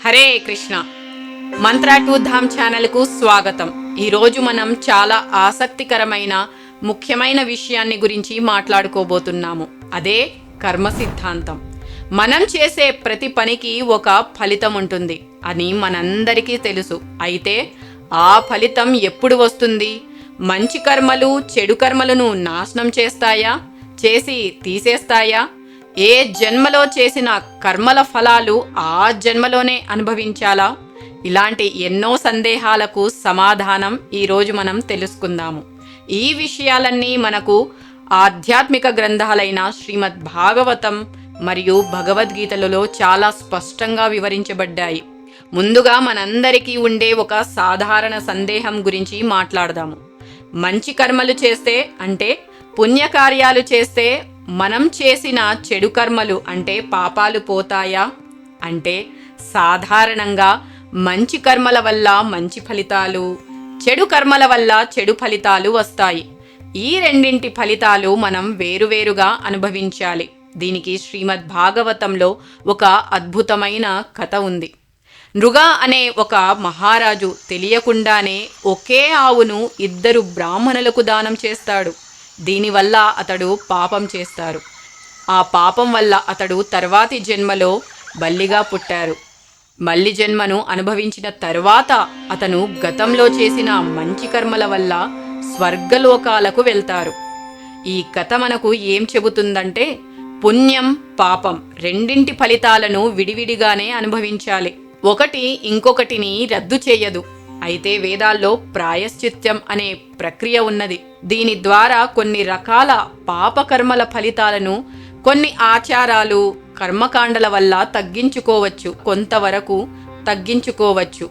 Hare Krishna. Mantra to Dham ఛానల్కు స్వాగతం. ఈరోజు మనం చాలా ఆసక్తికరమైన ముఖ్యమైన విషయాన్ని గురించి మాట్లాడుకోబోతున్నాము. అదే కర్మ సిద్ధాంతం. మనం చేసే ప్రతి పనికి ఒక ఫలితం ఉంటుంది అని మనందరికీ తెలుసు. అయితే ఆ ఫలితం ఎప్పుడు వస్తుంది? మంచి కర్మలు చెడు కర్మలను నాశనం చేస్తాయా? చేసి తీసేస్తాయా? ఏ జన్మలో చేసిన కర్మల ఫలాలు ఆ జన్మలోనే అనుభవించాలా? ఇలాంటి ఎన్నో సందేహాలకు సమాధానం ఈరోజు మనం తెలుసుకుందాము. ఈ విషయాలన్నీ మనకు ఆధ్యాత్మిక గ్రంథాలైన శ్రీమద్ భాగవతం మరియు భగవద్గీతలలో చాలా స్పష్టంగా వివరించబడ్డాయి. ముందుగా మనందరికీ ఉండే ఒక సాధారణ సందేహం గురించి మాట్లాడదాము. మంచి కర్మలు చేస్తే అంటే పుణ్యకార్యాలు చేస్తే మనం చేసిన చెడు కర్మలు అంటే పాపాలు పోతాయా? అంటే సాధారణంగా మంచి కర్మల వల్ల మంచి ఫలితాలు చెడు కర్మల వల్ల చెడు ఫలితాలు వస్తాయి. ఈ రెండింటి ఫలితాలు మనం వేరువేరుగా అనుభవించాలి. దీనికి శ్రీమద్ భాగవతంలో ఒక అద్భుతమైన కథ ఉంది. నృగ అనే ఒక మహారాజు తెలియకుండానే ఒకే ఆవును ఇద్దరు బ్రాహ్మణులకు దానం చేస్తాడు. దీనివల్ల అతడు పాపం చేస్తారు. ఆ పాపం వల్ల అతడు తర్వాతి జన్మలో బల్లిగా పుట్టారు. మల్లి జన్మను అనుభవించిన తర్వాత అతను గతంలో చేసిన మంచి కర్మల వల్ల స్వర్గలోకాలకు వెళ్తారు. ఈ కథ మనకు ఏం చెబుతుందంటే పుణ్యం పాపం రెండింటి ఫలితాలను విడివిడిగానే అనుభవించాలి. ఒకటి ఇంకొకటిని రద్దు చేయదు. అయితే వేదాల్లో ప్రాయశ్చిత్యం అనే ప్రక్రియ ఉన్నది. దీని ద్వారా కొన్ని రకాల పాపకర్మల ఫలితాలను కొన్ని ఆచారాలు కర్మకాండల వల్ల తగ్గించుకోవచ్చు కొంతవరకు తగ్గించుకోవచ్చు.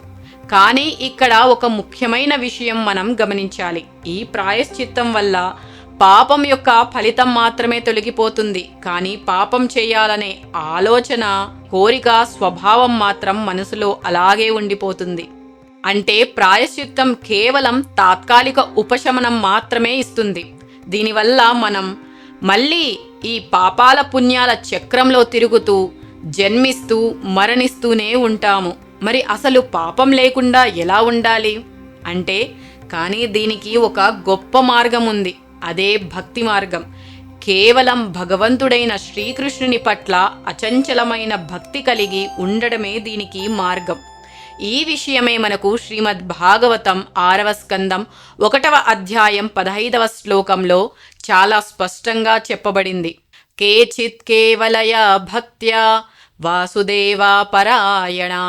కానీ ఇక్కడ ఒక ముఖ్యమైన విషయం మనం గమనించాలి. ఈ ప్రాయశ్చిత్తం వల్ల పాపం యొక్క ఫలితం మాత్రమే తొలగిపోతుంది. కానీ పాపం చేయాలనే ఆలోచన కోరిక స్వభావం మాత్రం మనసులో అలాగే ఉండిపోతుంది. అంటే ప్రాయశ్చిత్తం కేవలం తాత్కాలిక ఉపశమనం మాత్రమే ఇస్తుంది. దీనివల్ల మనం మళ్ళీ ఈ పాపాల పుణ్యాల చక్రంలో తిరుగుతూ జన్మిస్తూ మరణిస్తూనే ఉంటాము. మరి అసలు పాపం లేకుండా ఎలా ఉండాలి? అంటే కానీ దీనికి ఒక గొప్ప మార్గం ఉంది. అదే భక్తి మార్గం. కేవలం భగవంతుడైన శ్రీకృష్ణుని పట్ల అచంచలమైన భక్తి కలిగి ఉండడమే దీనికి మార్గం. ఈ విషయమే మనకు శ్రీమద్ భాగవతం ఆరవ స్కందం ఒకటవ అధ్యాయం పదహైదవ శ్లోకంలో చాలా స్పష్టంగా చెప్పబడింది. కేచిత్ కేవలయ భక్త్యా వాసుదేవా పరాయణా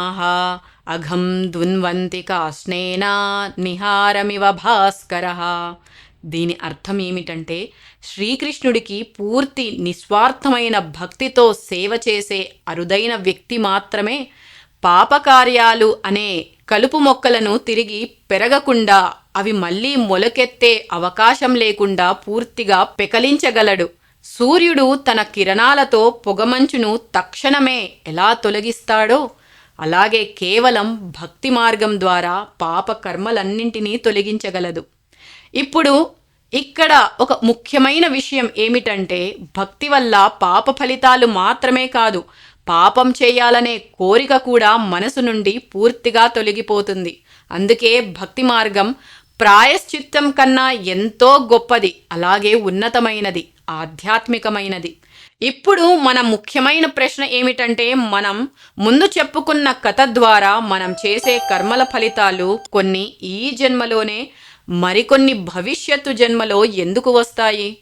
అఘం దున్వంతి కాష్ణేన నిహారమివ భాస్కర. దీని అర్థం ఏమిటంటే శ్రీకృష్ణుడికి పూర్తి నిస్వార్థమైన భక్తితో సేవ చేసే అరుదైన వ్యక్తి మాత్రమే పాపకార్యాలు అనే కలుపు మొక్కలను తిరిగి పెరగకుండా అవి మళ్ళీ మొలకెత్తే అవకాశం లేకుండా పూర్తిగా పెకలించగలడు. సూర్యుడు తన కిరణాలతో పొగమంచును తక్షణమే ఎలా తొలగిస్తాడో అలాగే కేవలం భక్తి మార్గం ద్వారా పాప కర్మలన్నింటినీ తొలగించగలదు. ఇప్పుడు ఇక్కడ ఒక ముఖ్యమైన విషయం ఏమిటంటే భక్తి వల్ల పాప ఫలితాలు మాత్రమే కాదు పాపం చేయాలనే కోరిక కూడా మనసు నుండి పూర్తిగా తొలగిపోతుంది. అందుకే భక్తి మార్గం ప్రాయశ్చిత్తం కన్నా ఎంతో గొప్పది అలాగే ఉన్నతమైనది ఆధ్యాత్మికమైనది. ఇప్పుడు మన ముఖ్యమైన ప్రశ్న ఏమిటంటే మనం ముందు చెప్పుకున్న కథ ద్వారా మనం చేసే కర్మల ఫలితాలు కొన్ని ఈ జన్మలోనే మరికొన్ని భవిష్యత్తు జన్మలో ఎందుకు వస్తాయి?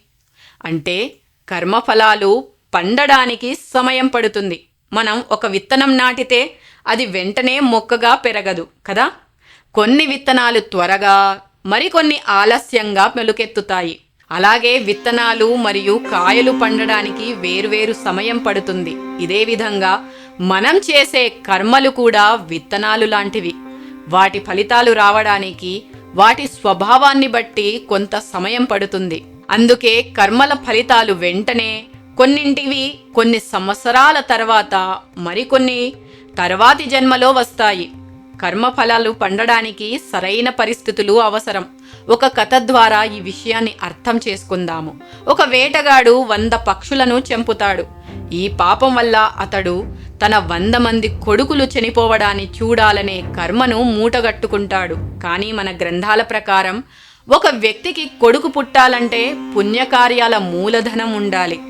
అంటే కర్మఫలాలు పండడానికి సమయం పడుతుంది. మనం ఒక విత్తనం నాటితే అది వెంటనే మొక్కగా పెరగదు కదా? కొన్ని విత్తనాలు త్వరగా మరికొన్ని ఆలస్యంగా మెలుకెత్తుతాయి. అలాగే విత్తనాలు మరియు కాయలు పండడానికి వేరువేరు సమయం పడుతుంది. ఇదే విధంగా మనం చేసే కర్మలు కూడా విత్తనాలు లాంటివి. వాటి ఫలితాలు రావడానికి వాటి స్వభావాన్ని బట్టి కొంత సమయం పడుతుంది. అందుకే కర్మల ఫలితాలు వెంటనే కొన్నింటివి కొన్ని సంవత్సరాల తర్వాత మరికొన్ని తర్వాతి జన్మలో వస్తాయి. కర్మఫలాలు పండడానికి సరైన పరిస్థితులు అవసరం. ఒక కథ ద్వారా ఈ విషయాన్ని అర్థం చేసుకుందాము. ఒక వేటగాడు వంద పక్షులను చంపుతాడు. ఈ పాపం వల్ల అతడు తన వంద మంది కొడుకులు చనిపోవడాన్ని చూడాలనే కర్మను మూటగట్టుకుంటాడు. కానీ మన గ్రంథాల ప్రకారం ఒక వ్యక్తికి కొడుకు పుట్టాలంటే పుణ్యకార్యాల మూలధనం ఉండాలి.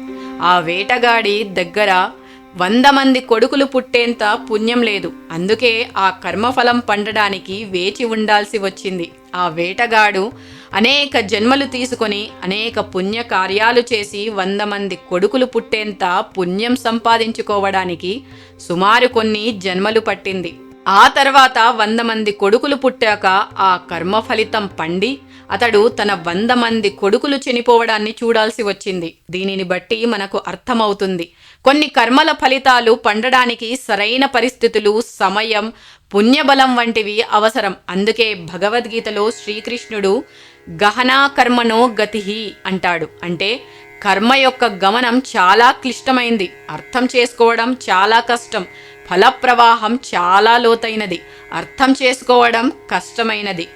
ఆ వేటగాడి దగ్గర వంద మంది కొడుకులు పుట్టేంత పుణ్యం లేదు. అందుకే ఆ కర్మఫలం పండడానికి వేచి ఉండాల్సి వచ్చింది. ఆ వేటగాడు అనేక జన్మలు తీసుకొని అనేక పుణ్య కార్యాలు చేసి వంద మంది కొడుకులు పుట్టేంత పుణ్యం సంపాదించుకోవడానికి సుమారు కొన్ని జన్మలు పట్టింది. ఆ తర్వాత వంద మంది కొడుకులు పుట్టాక ఆ కర్మ ఫలితం పండి అతడు తన వంద మంది కొడుకులు చనిపోవడాన్ని చూడాల్సి వచ్చింది. దీనిని బట్టి మనకు అర్థమవుతుంది. కొన్ని కర్మల ఫలితాలు పండడానికి సరైన పరిస్థితులు సమయం పుణ్యబలం వంటివి అవసరం. అందుకే భగవద్గీతలో శ్రీకృష్ణుడు గహనా కర్మనో గతిహి అంటాడు. అంటే కర్మ యొక్క గమనం చాలా క్లిష్టమైంది. అర్థం చేసుకోవడం చాలా కష్టం. ఫల ప్రవాహం చాలా లోతైనది. అర్థం చేసుకోవడం కష్టమైనది.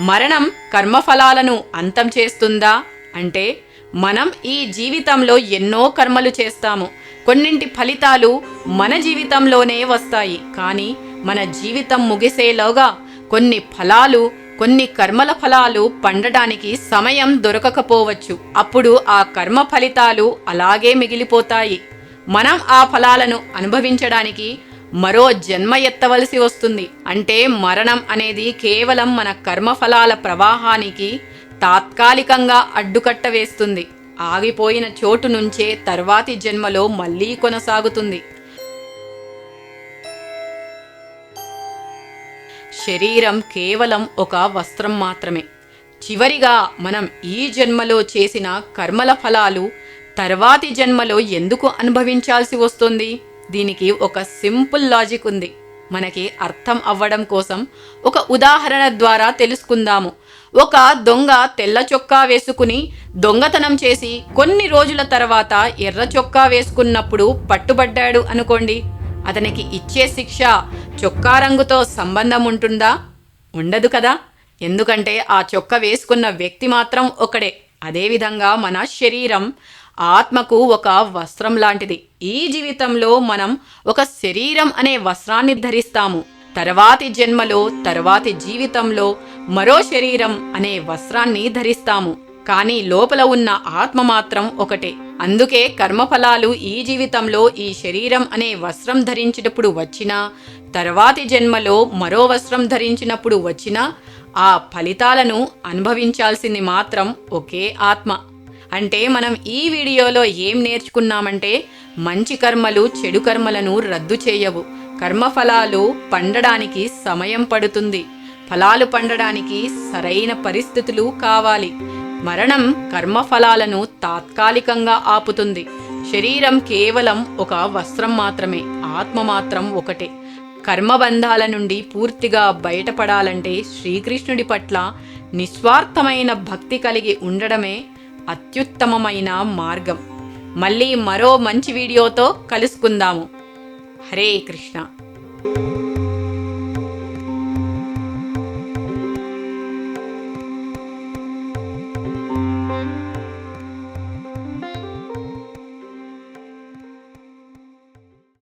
మరణం కర్మఫలాలను అంతం చేస్తుందా? అంటే మనం ఈ జీవితంలో ఎన్నో కర్మలు చేస్తాము. కొన్నింటి ఫలితాలు మన జీవితంలోనే వస్తాయి. కానీ మన జీవితం ముగిసేలోగా కొన్ని ఫలాలు కొన్ని కర్మల ఫలాలు పండడానికి సమయం దొరకకపోవచ్చు. అప్పుడు ఆ కర్మ ఫలితాలు అలాగే మిగిలిపోతాయి. మనం ఆ ఫలాలను అనుభవించడానికి మరో జన్మ ఎత్తవలసి వస్తుంది. అంటే మరణం అనేది కేవలం మన కర్మఫలాల ప్రవాహానికి తాత్కాలికంగా అడ్డుకట్ట వేస్తుంది. ఆగిపోయిన చోటు నుంచే తర్వాతి జన్మలో మళ్ళీ కొనసాగుతుంది. శరీరం కేవలం ఒక వస్త్రం మాత్రమే. చివరిగా మనం ఈ జన్మలో చేసిన కర్మల ఫలాలు తర్వాతి జన్మలో ఎందుకు అనుభవించాల్సి వస్తుంది? దీనికి ఒక సింపుల్ లాజిక్ ఉంది. మనకి అర్థం అవ్వడం కోసం ఒక ఉదాహరణ ద్వారా తెలుసుకుందాము. ఒక దొంగ తెల్ల చొక్కా వేసుకుని దొంగతనం చేసి కొన్ని రోజుల తర్వాత ఎర్ర చొక్కా వేసుకున్నప్పుడు పట్టుబడ్డాడు అనుకోండి. అతనికి ఇచ్చే శిక్ష చొక్కా రంగుతో సంబంధం ఉంటుందా ఉండదు కదా. ఎందుకంటే ఆ చొక్క వేసుకున్న వ్యక్తి మాత్రం ఒకడే. అదేవిధంగా మన శరీరం ఆత్మకు ఒక వస్త్రం లాంటిది. ఈ జీవితంలో మనం ఒక శరీరం అనే వస్త్రాన్ని ధరిస్తాము. తర్వాతి జన్మలో తర్వాతి జీవితంలో మరో శరీరం అనే వస్త్రాన్ని ధరిస్తాము. కానీ లోపల ఉన్న ఆత్మ మాత్రం ఒకటే. అందుకే కర్మఫలాలు ఈ జీవితంలో ఈ శరీరం అనే వస్త్రం ధరించినప్పుడు వచ్చినా తర్వాతి జన్మలో మరో వస్త్రం ధరించినప్పుడు వచ్చినా ఆ ఫలితాలను అనుభవించాల్సింది మాత్రం ఒకే ఆత్మ. అంటే మనం ఈ వీడియోలో ఏం నేర్చుకున్నామంటే మంచి కర్మలు చెడు కర్మలను రద్దు చేయవు. కర్మఫలాలు పండడానికి సమయం పడుతుంది. ఫలాలు పండడానికి సరైన పరిస్థితులు కావాలి. మరణం కర్మఫలాలను తాత్కాలికంగా ఆపుతుంది. శరీరం కేవలం ఒక వస్త్రం మాత్రమే ఆత్మ మాత్రం ఒకటే. కర్మబంధాల నుండి పూర్తిగా బయటపడాలంటే శ్రీకృష్ణుడి పట్ల నిస్వార్థమైన భక్తి కలిగి ఉండడమే అత్యుత్తమమైన మార్గం. మళ్ళీ మరో మంచి వీడియోతో కలుసుకుందాము. హరే కృష్ణ.